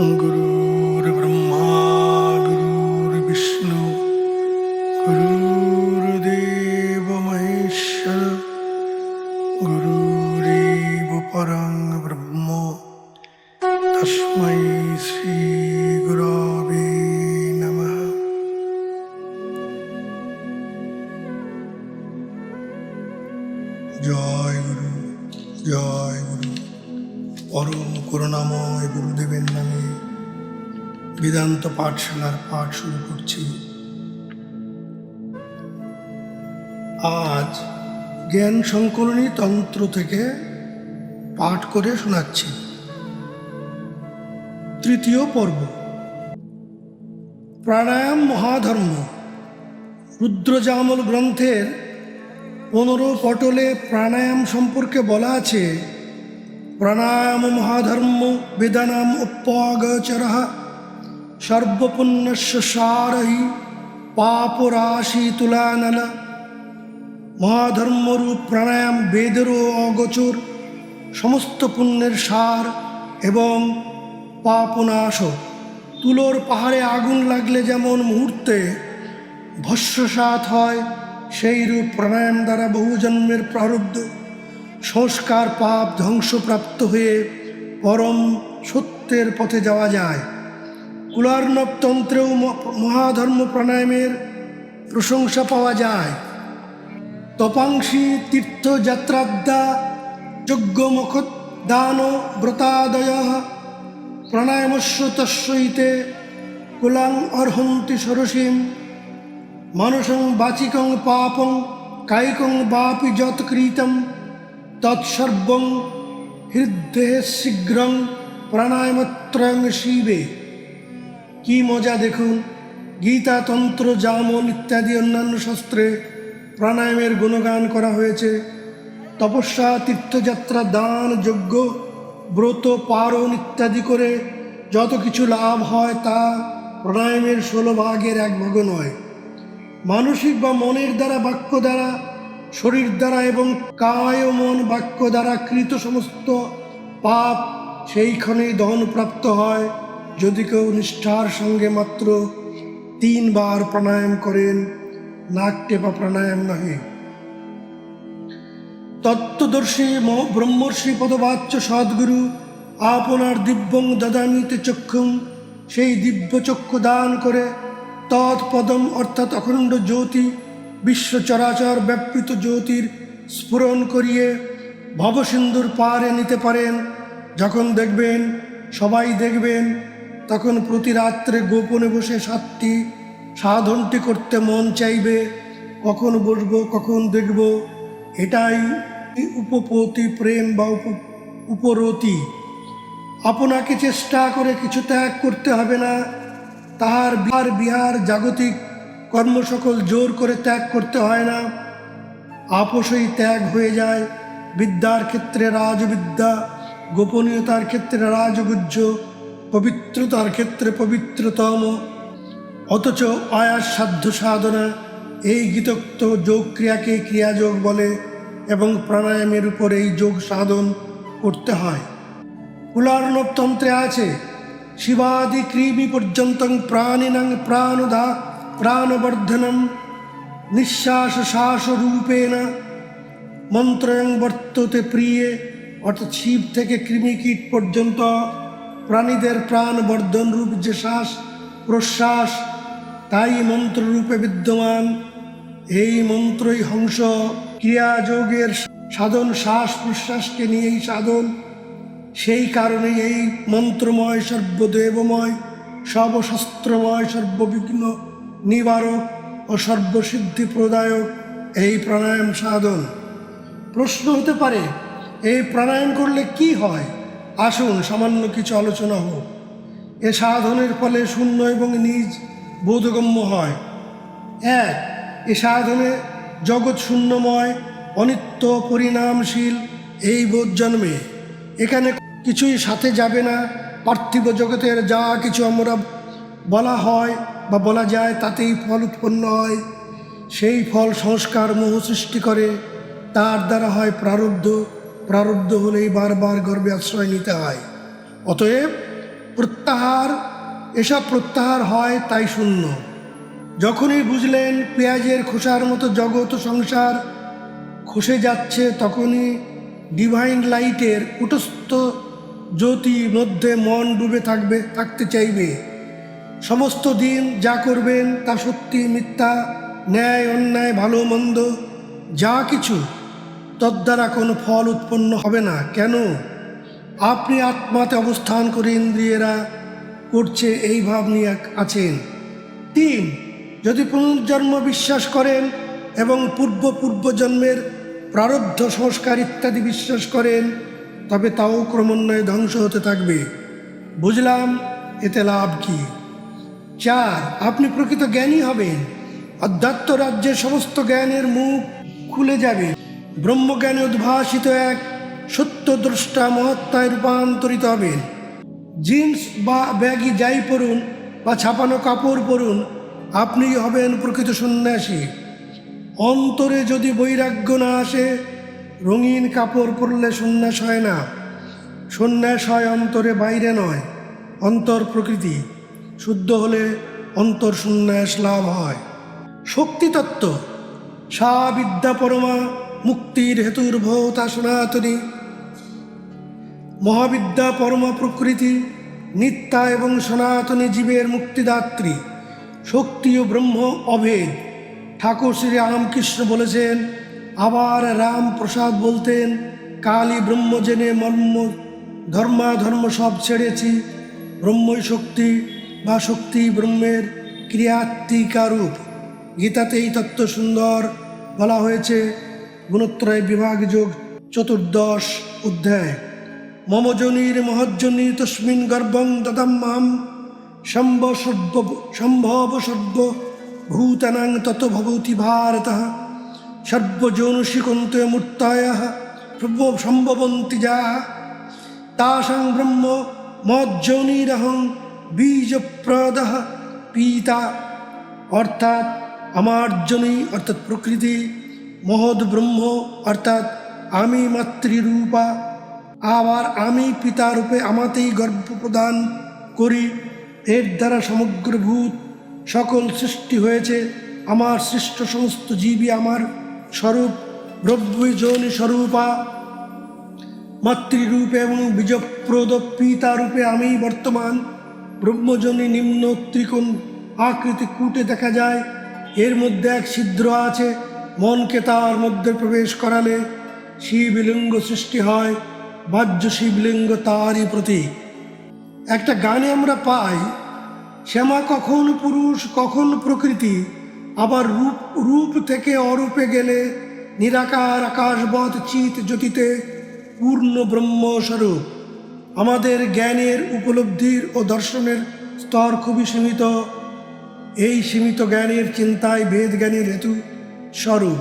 Guru পাঠশালার পাঠ শুরু করছি। আজ জ্ঞান সংকলনী তন্ত্র থেকে পাঠ করে শোনাচ্ছি। তৃতীয় পর্ব। প্রাণায়াম মহাধর্ম। রুদ্রজামল গ্রন্থের পনেরো পটলে প্রাণায়াম সম্পর্কে বলা আছে, প্রাণায়াম মহাধর্ম বেদানাম উপাগচর সর্বপুণ্যস্য সারহি পাপরাশি তুলানল। মহাধর্মরূপ প্রাণায়াম বেদেরও অগোচর, সমস্ত পুণ্যের সার এবং পাপনাশ। তুলোর পাহাড়ে আগুন লাগলে যেমন মুহূর্তে ভস্যসাত হয় সেই রূপ প্রাণায়াম দ্বারা বহু জন্মের প্রারব্ধ। সংস্কার পাপ ধ্বংসপ্রাপ্ত হয়ে পরম সত্যের পথে যাওয়া যায়। কুলার্ণব তন্ত্রেও ম- মহাধর্ম প্রাণায়ামের প্রশংসা পাওয়া যায়। তপাংসি তীর্থযাত্রাদ্যা যজ্ঞমুখ দান ব্রতাদয় প্রাণায়ামস্য তস্যইতে কুলাং অর্হন্তি সরসীম মানসং বাচিকং পাপং কায়িকং বাপি যত কৃতম তৎসর্বং হৃদয়ে শীঘ্রং প্রাণায়ামত্রয়ং শিবে। কি মজা দেখুন? গীতা, তন্ত্র জামল ইত্যাদি অন্যান্য শাস্ত্রে প্রাণায়ামের গুণগান করা হয়েছে। তপস্যা, তীর্থযাত্রা, দান, যজ্ঞ, ব্রত, পারণ ইত্যাদি করে যত কিছু লাভ হয় তা প্রাণায়ামের ষোলো ভাগের এক ভাগ নয়। মানসিক বা মনের দ্বারা, বাক্য দ্বারা, শরীর দ্বারা এবং কায় ও মন বাক্য দ্বারা কৃত সমস্ত পাপ সেইখানেই দহনপ্রাপ্ত হয়। যদি কেউ নিষ্ঠার সঙ্গে মাত্র তিনবার প্রাণায়াম করেন, নাক টেপা প্রাণায়াম নহে। তত্ত্বদর্শী ব্রহ্মর্ষি পদবাচ্য সদ্গুরু আপনার দিব্যং দদামিতে চক্ষুম, সেই দিব্য চক্ষু দান করে তৎপদম অর্থাৎ অখণ্ড জ্যোতি, বিশ্ব চরাচর ব্যাপৃত জ্যোতির স্ফুরণ করিয়ে ভবসিন্ধুর পারে নিতে পারেন। যখন দেখবেন, সবাই দেখবেন তখন প্রতি রাত্রে গোপনে বসে সাতটি সাধনটি করতে মন চাইবে। কখন বসবো, কখন দেখব, এটাই উপপতি, প্রেম বা উপ- উপরতি। আপনাকে চেষ্টা করে কিছু ত্যাগ করতে হবে না। তাহার বিহার বিহার জাগতিক কর্ম সকল জোর করে ত্যাগ করতে হয় না। আপোষই ত্যাগ হয়ে যায়। বিদ্যার ক্ষেত্রে রাজবিদ্যা, গোপনীয়তার ক্ষেত্রে রাজগুজ্জ। পবিত্রতার ক্ষেত্রে পবিত্রতম। অথচ আয়াস সাধ্য সাধনা, এই গীতোক্ত যোগ ক্রিয়াকে ক্রিয়াযোগ বলে এবং প্রাণায়ামের উপর এই যোগ সাধন করতে হয়। কুলার্ণব তন্ত্রে আছে, শিবাদি ক্রিমি পর্যন্তং প্রাণিনাং প্রাণদা প্রাণবর্ধনম নিঃশ্বাস শ্বাস রূপেণ মন্ত্রয়ং বর্ততে প্রিয়ে, অর্থাৎ শিব থেকে কৃমিকীট পর্যন্ত প্রাণীদের প্রাণ বর্ধন রূপ যে শ্বাস, প্রশ্বাস, তাই মন্ত্ররূপে বিদ্যমান। এই মন্ত্রই হংস। ক্রিয়াযোগের সাধন, শ্বাস প্রশ্বাসকে নিয়েই সাধন। সেই কারণে এই মন্ত্রময়, সর্বদেবময়, সর্বশস্ত্রময়, সর্ববিঘ্ন, নিবারক ও সর্বসিদ্ধি প্রদায়ক এই প্রাণায়াম সাধন। প্রশ্ন হতে পারে, এই প্রাণায়াম করলে কি হয়? আসুন, সামান্য কিছু আলোচনা হোক। এ সাধনের ফলে শূন্য এবং নিজ বোধগম্য হয়। এক, এ সাধনে জগৎ শূন্যময়, অনিত্য পরিণামশীল এই বোধ জন্মে। এখানে কিছুই সাথে যাবে না, পার্থিব জগতের যা কিছু আমরা বলা হয় বা বলা যায় তাতেই ফল উৎপন্ন হয়। সেই ফল সংস্কার মোহ সৃষ্টি করে, তার দ্বারা হয় প্রারব্ধ প্রারব্ধ হলেই বারবার গর্বে আশ্রয় নিতে হয়। অতএব প্রত্যাহার, এসব প্রত্যাহার হয় তাই শূন্য। যখনই বুঝলেন পেঁয়াজের খোসার মতো জগৎ সংসার খসে যাচ্ছে, তখনই ডিভাইন লাইটের কুটস্থ জ্যোতি মধ্যে মন ডুবে থাকবে, থাকতে চাইবে। সমস্ত দিন যা করবেন তা সত্যি মিথ্যা, ন্যায়, অন্যায়, ভালো, মন্দ, যা কিছু তদ্বারা কোনো ফল উৎপন্ন হবে না। কেন? আপনি আত্মাতে অবস্থান করে ইন্দ্রিয়েরা করছে এই ভাব নিয়ে আছেন। তিন, যদি পুনর্জন্ম বিশ্বাস করেন এবং পূর্ব পূর্ব জন্মের প্রারব্ধ সংস্কার ইত্যাদি বিশ্বাস করেন, তবে তাও ক্রমান্বয়ে ধ্বংস হতে থাকবে। বুঝলাম, এতে লাভ কি? চার, আপনি প্রকৃত জ্ঞানী হবেন। অধ্যাত্ম রাজ্যের সমস্ত জ্ঞানের মুখ খুলে যাবে। ব্রহ্মজ্ঞানে উদ্ভাসিত এক সত্য দ্রষ্টা মহত্তায় রূপান্তরিত হবেন। জিন্স বা ব্যাগি যাই পরুন বা ছাপানো কাপড় পরুন আপনি হবেন প্রকৃত সন্ন্যাসী। অন্তরে যদি বৈরাগ্য না আসে, রঙিন কাপড় পরলে সন্ন্যাস হয় না। সন্ন্যাস হয় অন্তরে বাইরে নয়, অন্তর প্রকৃতি। শুদ্ধ হলে অন্তর সন্ন্যাস লাভ হয়। শক্তিতত্ত্ব সা বিদ্যা পরমা মুক্তির হেতুর ভৌতা সনাতনী। মহাবিদ্যা পরমা প্রকৃতি, নিত্যা এবং সনাতনী জীবের মুক্তিদাত্রী, শক্তি ও ব্রহ্ম অভেদ। ঠাকুর শ্রী রামকৃষ্ণ বলেছেন, আবার রাম প্রসাদ বলতেন, কালী ব্রহ্ম জেনে মর্ম, ধর্মা ধর্ম সব ছেড়েছি, ব্রহ্মই শক্তি বা শক্তি ব্রহ্মের ক্রিয়াত্মিকারূপ গীতাতে এই তত্ত্ব সুন্দর বলা হয়েছে গুণত্রয় বিভাগ যোগ চতুর্দশ অধ্যায়। মম জনির মহজ্জনী তস্মিন গর্ভং দদম্মাম। সম্ভ সর্ব সম্ভব সর্ব ভূতানাং তত ভবতি ভারত। সর্বজনুষিকন্ত মূর্তায় সম্ভবন্তি যা। তাসাং ব্রহ্ম মজ্জনিরহং বীজপ্রদ। পিতা, অর্থাৎ, আমার জনী, অর্থাৎ প্রকৃতি মহৎ ব্রহ্ম, অর্থাৎ আমি মাতৃরূপা। আবার আমি পিতারূপে আমাতেই গর্ব প্রদান করি। এর দ্বারা সমগ্র ভূত সকল সৃষ্টি হয়েছে। আমার সৃষ্ট সমস্ত জীবই আমার স্বরূপ ব্রহ্মজনী স্বরূপা। মাতৃরূপে এবং বীজপ্রদ পিতারূপে আমি বর্তমান ব্রহ্মজনী নিম্ন ত্রিকোণ আকৃতি কুটে দেখা যায়। এর মধ্যে এক ছিদ্র আছে। মনকে তার মধ্যে প্রবেশ করালে শিবলিঙ্গ সৃষ্টি হয়, বাহ্য শিবলিঙ্গ তারই প্রতীক। একটা গানে আমরা পাই, শ্যামা কখন পুরুষ, কখন প্রকৃতি, আবার রূপ রূপ থেকে অরূপে গেলে নিরাকার আকাশবধ চিত জ্যোতিতে পূর্ণ ব্রহ্মস্বরূপ আমাদের জ্ঞানের উপলব্ধির ও দর্শনের স্তর খুবই সীমিত। এই সীমিত জ্ঞানের চিন্তায় বেদ জ্ঞানের হেতু স্বরূপ।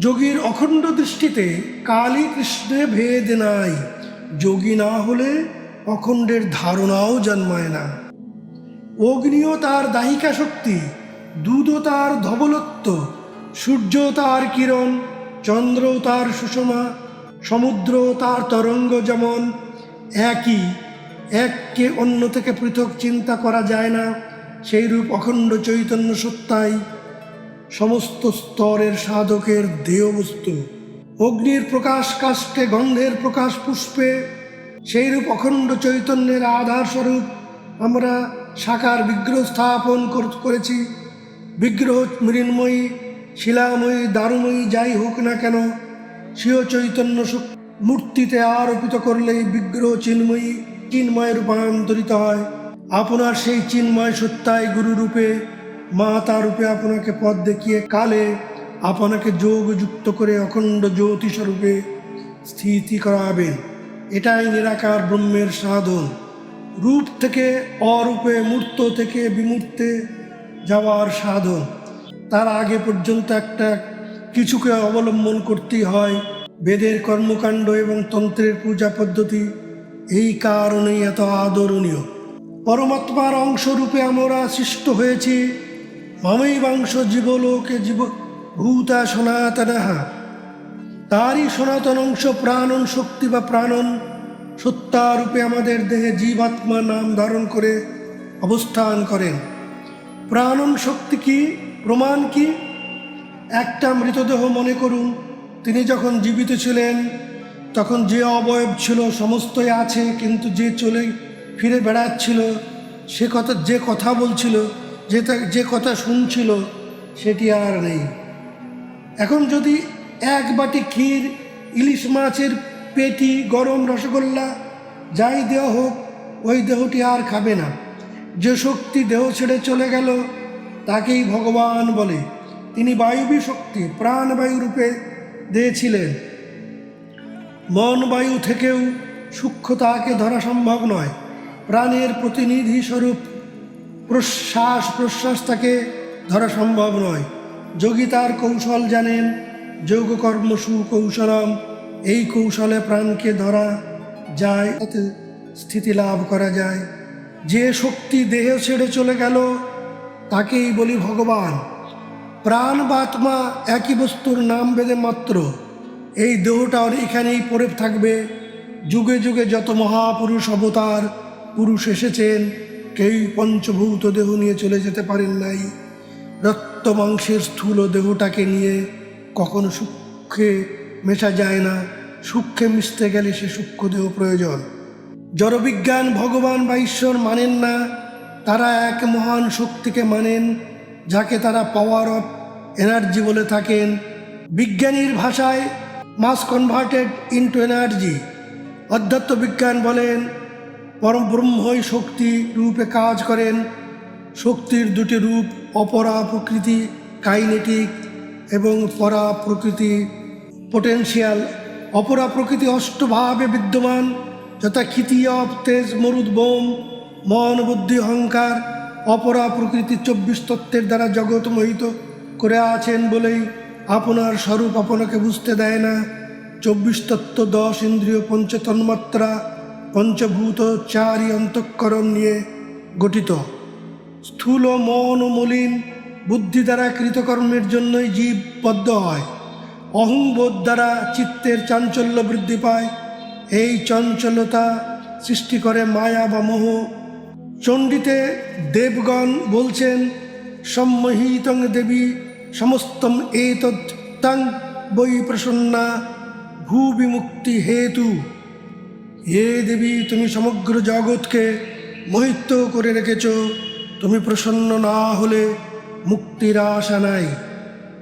যোগীর অখণ্ড দৃষ্টিতে কালী কৃষ্ণে ভেদ নাই। যোগী না হলে অখণ্ডের ধারণাও জন্মায় না। অগ্নিও তার দাহিকা শক্তি, দুধও তার ধবলত্ব সূর্য তার কিরণ চন্দ্র তার সুষমা সমুদ্র তার তরঙ্গ যেমন। একই, এককে অন্য থেকে পৃথক চিন্তা করা যায় না। সেই রূপ অখণ্ড চৈতন্য সত্তাই সমস্ত স্তরের সাধকের দেহ বস্তু অগ্নির প্রকাশ কাষ্টে গন্ধের প্রকাশ পুষ্পে। সেইরূপ অখণ্ড চৈতন্যের আধার স্বরূপ আমরা সাকার বিগ্রহ স্থাপন করেছি। বিগ্রহ মৃন্ময়ী, শিলাময়ী, দারুময়ী, যাই হোক না কেন, স্বীয় চৈতন্য মূর্তিতে আরোপিত করলেই বিগ্রহ চিন্ময়ী, চিন্ময় রূপান্তরিত হয়। আপনার সেই চিন্ময় সত্যায় গুরুরূপে মা, তার রূপে আপনাকে পথ দেখিয়ে কালে আপনাকে যোগ যুক্ত করে অখণ্ড জ্যোতি স্বরূপে স্থিতি করাবেন এটাই নিরাকার ব্রহ্মের সাধন। রূপ থেকে অরূপে, মূর্ত থেকে বিমূর্তে যাওয়ার সাধন। তার আগে পর্যন্ত একটা কিছুকে অবলম্বন করতেই হয়। বেদের কর্মকাণ্ড এবং তন্ত্রের পূজা পদ্ধতি এই কারণেই এত আদরণীয়। পরমাত্মার অংশরূপে আমরা সৃষ্ট হয়েছি। মামৈ বাংশ জীবলোকে জীব ভূতা সনাতনাহা তারই সনাতন অংশ প্রাণন শক্তি বা প্রাণন সত্যারূপে আমাদের দেহে জীবাত্মা নাম ধারণ করে অবস্থান করেন। প্রাণন শক্তি কি? প্রমাণ কি? একটা মৃতদেহ মনে করুন, তিনি যখন জীবিত ছিলেন, তখন যে অবয়ব ছিল সমস্তই আছে, কিন্তু যে চলে ফিরে বেড়াচ্ছিল, সে কথা যে কথা বলছিল যে যে কথা শুনছিল সেটি আর নেই। এখন যদি এক বাটি ক্ষীর, ইলিশ মাছের পেটি, গরম রসগোল্লা, যাই দেওয়া হোক, ওই দেহটি আর খাবে না। যে শক্তি দেহ ছেড়ে চলে গেল, তাকেই ভগবান বলে। তিনি বায়ুবী শক্তি, প্রাণবায়ু রূপে দিয়েছিলেন। মন বায়ু থেকেও সূক্ষ্মতাকে ধরা সম্ভব নয়। প্রাণের প্রতিনিধি স্বরূপ প্রশ্বাস প্রশ্বাস তাকে ধরা সম্ভব নয়। যোগী তার কৌশল জানেন, যোগকর্ম সুকৌশলম, এই কৌশলে প্রাণকে ধরা যায়, তাতে স্থিতি লাভ করা যায়। যে শক্তি দেহ ছেড়ে চলে গেল, তাকেই বলি ভগবান। প্রাণ বা আত্মা একই বস্তুর নাম বেদে মাত্র। এই দেহটা এখানেই পড়ে থাকবে। যুগে যুগে যত মহাপুরুষ অবতার পুরুষ এসেছেন কেউ পঞ্চভূত দেহ নিয়ে চলে যেতে পারেন নাই। রক্ত মাংসের স্থূল দেহটাকে নিয়ে কখনো সূক্ষ্মে মেশা যায় না। সূক্ষ্মে মিশতে গেলে সে সূক্ষ্ম দেহ প্রয়োজন। জড়বিজ্ঞান ভগবান বা ঈশ্বর মানেন না। তারা এক মহান শক্তিকে মানেন, যাকে তারা পাওয়ার অফ এনার্জি বলে থাকেন। বিজ্ঞানীর ভাষায় মাস কনভার্টেড ইন্টু এনার্জি অধ্যাত্ম বিজ্ঞান বলেন পরম ব্রহ্মই শক্তি রূপে কাজ করেন। শক্তির দুটি রূপ, অপরা প্রকৃতি, কাইনেটিক এবং পরা প্রকৃতি পোটেনশিয়াল অপরা প্রকৃতি অষ্টভাবে বিদ্যমান, যথা ক্ষিতীয়ব তেজ, মরুদ, বোম, মন, বুদ্ধি, অহংকার। অপরা প্রকৃতি চব্বিশ তত্ত্বের দ্বারা জগৎ মোহিত করে আছেন বলেই আপনার স্বরূপ আপনাকে বুঝতে দেয় না। চব্বিশ তত্ত্ব দশ ইন্দ্রিয় পঞ্চ তন্মাত্রা পঞ্চভূত চারি অন্তঃকরণ নিয়ে গঠিত। স্থূল মন ও মলিন বুদ্ধি দ্বারা কৃতকর্মের জন্যই জীব বদ্ধ হয়। অহংবোধ দ্বারা চিত্তের চাঞ্চল্য বৃদ্ধি পায়। এই চঞ্চলতা সৃষ্টি করে মায়া বা মোহ। চণ্ডীতে দেবগণ বলছেন, সম্মোহিতং দেবী সমস্তম এতৎ তং বৈ প্রসন্না ভূবিমুক্তি হেতু। হে দেবী, তুমি সমগ্র জগৎকে মোহিত করে রেখেছ। তুমি প্রসন্ন না হলে মুক্তির আশা নাই।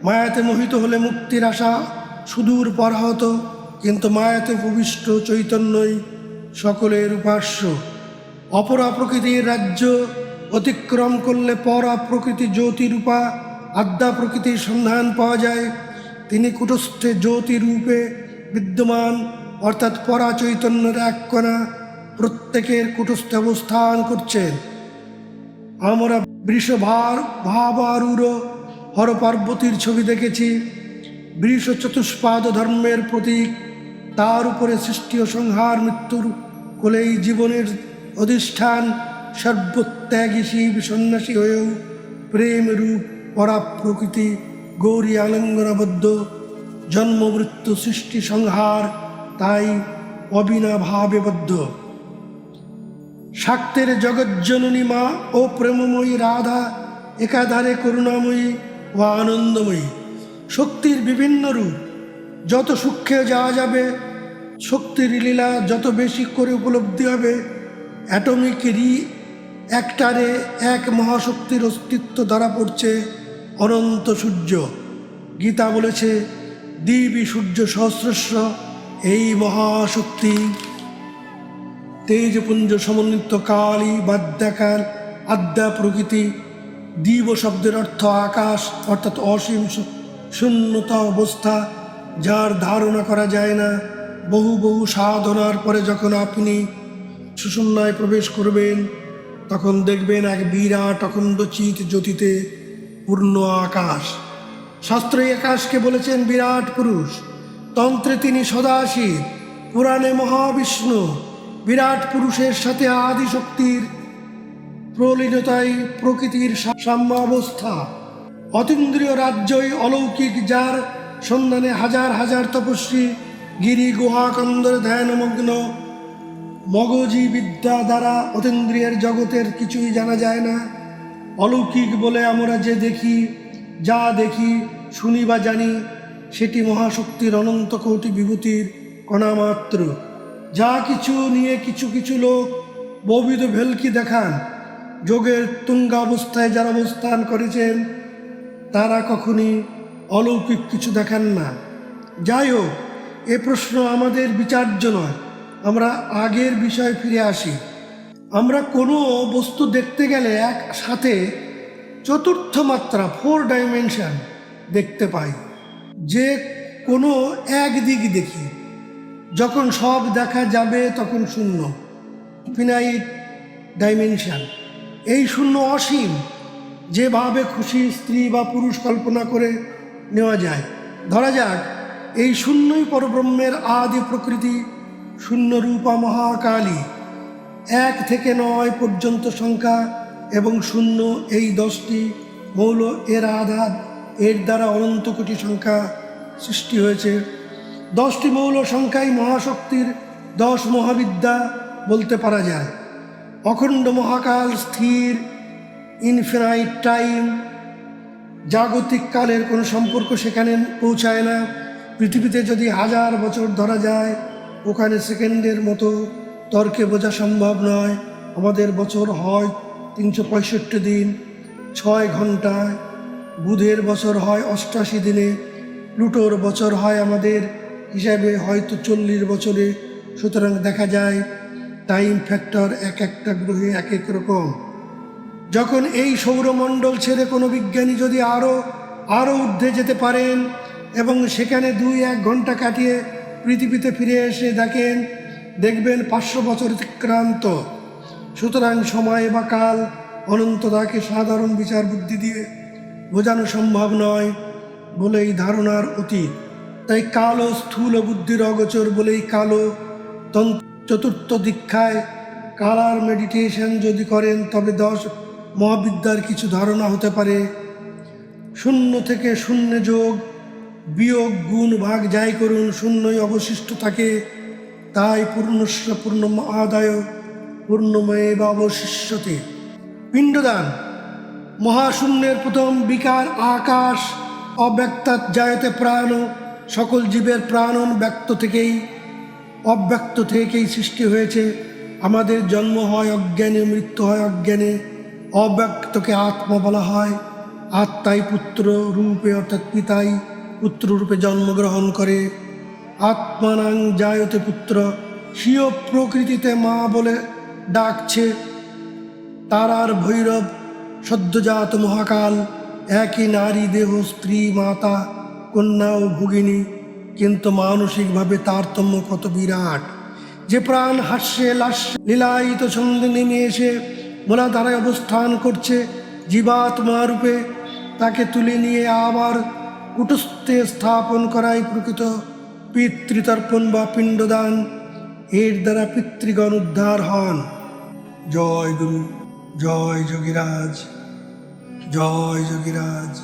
মায়াতে মোহিত হলে মুক্তির আশা সুদূর পরাহত, কিন্তু মায়াতে উপবিষ্ট চৈতন্যই সকলের উপাস্য। অপরা প্রকৃতির রাজ্য অতিক্রম করলে পরা প্রকৃতি জ্যোতিরূপা, আদ্যা প্রকৃতির সন্ধান পাওয়া যায়। তিনি কুটস্থে জ্যোতি রূপে বিদ্যমান অর্থাৎ পরা চৈতন্যের এক কণা প্রত্যেকের কুটস্থে অবস্থান করছেন আমরা বৃষভার ভাবারুর হর পার্বতীর ছবি দেখেছি। বৃষ চতুষ্পাদ ধর্মের প্রতীক। তার উপরে সৃষ্টি ও সংহার মৃত্যুর কোলেই জীবনের অধিষ্ঠান সর্বত্যাগী শিব সন্ন্যাসী হয়েও প্রেম রূপ, পরা প্রকৃতি, গৌরী আলঙ্গনাবদ্ধ জন্ম মৃত্যু সৃষ্টি, সংহার তাই অবিনাভাবে বদ্ধ। শাক্তের জগজ্জননী মা ও প্রেমময়ী রাধা একাধারে করুণাময়ী ও আনন্দময়ী। শক্তির বিভিন্ন রূপ, যত সূক্ষ্মে যাওয়া যাবে, শক্তির লীলা যত বেশি করে উপলব্ধি হবে, অ্যাটমিক রি একটারে এক মহাশক্তির অস্তিত্ব ধরা পড়ছে অনন্ত সূর্য। গীতা বলেছে, দিবি সূর্য সহস্রস্র এই মহাশক্তি। তেজপুঞ্জ সমন্বিত কালী বাদ্যাকাল আদ্যা প্রকৃতি, দিব শব্দের অর্থ আকাশ, অর্থাৎ অসীম শূন্যতা অবস্থা, যার ধারণা করা যায় না। বহু বহু সাধনার পরে যখন আপনি সুষুম্নায় প্রবেশ করবেন, তখন দেখবেন এক বিরাট অখণ্ড চিত জ্যোতিতে পূর্ণ আকাশ। শাস্ত্রে এই আকাশকে বলেছেন বিরাট পুরুষ। তন্ত্রে তিনি সদাশিব পুরাণে মহাবিষ্ণু, বিরাট পুরুষের সাথে আদি শক্তির প্রলীনতাই প্রকৃতির সাম্যাবস্থা। অতীন্দ্রিয় রাজ্যই অলৌকিক, যার সন্ধানে হাজার হাজার তপস্বী, গিরি গুহা কন্দরে ধ্যানমগ্ন মগজি বিদ্যা দ্বারা অতীন্দ্রিয়ের জগতের কিছুই জানা যায় না। অলৌকিক বলে আমরা যে দেখি, যা দেখি, শুনি বা জানি সেটি মহাশক্তির অনন্ত কৌটি বিভূতির কণামাত্র যা কিছু নিয়ে কিছু কিছু লোক বহুবিধ ভেলকি দেখান। যোগের তুঙ্গাবস্থায় যারা অবস্থান করেছেন, তারা কখনই অলৌকিক কিছু দেখান না। যাই হোক এ প্রশ্ন আমাদের বিচার্য নয়, আমরা আগের বিষয়ে ফিরে আসি। আমরা কোনো বস্তু দেখতে গেলে এক সাথে চতুর্থ মাত্রা ফোর ডাইমেনশন দেখতে পাই। যে কোনো এক দিক দেখি। যখন সব দেখা যাবে তখন শূন্য। ফিনাইট ডাইমেনশন এই শূন্য অসীম, যেভাবে খুশি স্ত্রী বা পুরুষ কল্পনা করে নেওয়া যায়। ধরা যাক, এই শূন্যই পরব্রহ্মের আদি প্রকৃতি, শূন্য রূপা মহাকালী। এক থেকে নয় পর্যন্ত সংখ্যা এবং শূন্য এই দশটি মৌল এর আধার। এর দ্বারা অনন্ত কোটি সংখ্যা সৃষ্টি হয়েছে। দশটি মৌল সংখ্যাই মহাশক্তির দশ মহাবিদ্যা বলতে পারা যায়। অখণ্ড মহাকাল স্থির ইনফিনাইট টাইম জাগতিক কালের কোনো সম্পর্ক সেখানে পৌঁছায় না। পৃথিবীতে যদি হাজার বছর ধরা যায়, ওখানে সেকেন্ডের মতো তর্কে বোঝা সম্ভব নয়। আমাদের বছর হয় তিনশো পঁয়ষট্টি দিন, ছয় ঘন্টায়। বুধের বছর হয় অষ্টাশি দিনে প্লুটোর বছর হয় আমাদের হিসাবে হয়তো চল্লিশ বছরে। সুতরাং দেখা যায় টাইম ফ্যাক্টর এক একটা গ্রহে এক এক রকম। যখন এই সৌরমণ্ডল ছেড়ে কোনো বিজ্ঞানী যদি আরও আরও ঊর্ধ্বে যেতে পারেন এবং সেখানে দুই এক ঘণ্টা কাটিয়ে পৃথিবীতে ফিরে এসে দেখেন, দেখবেন পাঁচশো বছর ক্রান্ত সুতরাং সময় বা কাল অনন্ততাকে সাধারণ বিচার বুদ্ধি দিয়ে বোঝানো সম্ভব নয় বলেই ধারণার অতীত। তাই কালো স্থূল বুদ্ধির অগোচর বলেই কালো চতুর্থ দীক্ষায় কালার মেডিটেশন যদি করেন, তবে দশ মহাবিদ্যার কিছু ধারণা হতে পারে। শূন্য থেকে শূন্য যোগ, বিয়োগ, গুণ, ভাগ যাই করুন, শূন্যই অবশিষ্ট থাকে। তাই পূর্ণস্ব পূর্ণ আদায়, পূর্ণময়ে বা অবশিষ্যতে। পিণ্ডদান মহাশূন্যের প্রথম বিকার আকাশ অব্যক্তাৎ জায়তে প্রাণ, সকল জীবের প্রাণন ব্যক্ত থেকেই, অব্যক্ত থেকেই সৃষ্টি হয়েছে। আমাদের জন্ম হয় অজ্ঞানে, মৃত্যু হয় অজ্ঞানে। অব্যক্তকে আত্মা বলা হয়। আত্মাই পুত্র রূপে, অর্থাৎ পিতাই পুত্র রূপে জন্মগ্রহণ করে। আত্মানাং জায়তে পুত্র, স্বীয় প্রকৃতিতে মা বলে ডাকছে। তারার ভৈরব সদ্যজাত মহাকাল, একই নারী দেহ, স্ত্রী, মাতা, কন্যা ও ভগিনী, কিন্তু মানসিকভাবে তারতম্য কত বিরাট। যে প্রাণ হাস্যে, লাস্যে লীলায়িত ছন্দে নেমে এসে মোলাধারায় অবস্থান করছে জীবাত্মা রূপে, তাকে তুলে নিয়ে আবার কুটস্থে স্থাপন করাই প্রকৃত পিতৃতর্পণ বা পিণ্ডদান। এর দ্বারা পিতৃগণ উদ্ধার হন। জয় গুরু। জয় যোগীরাজ জয় যোগীরাজ।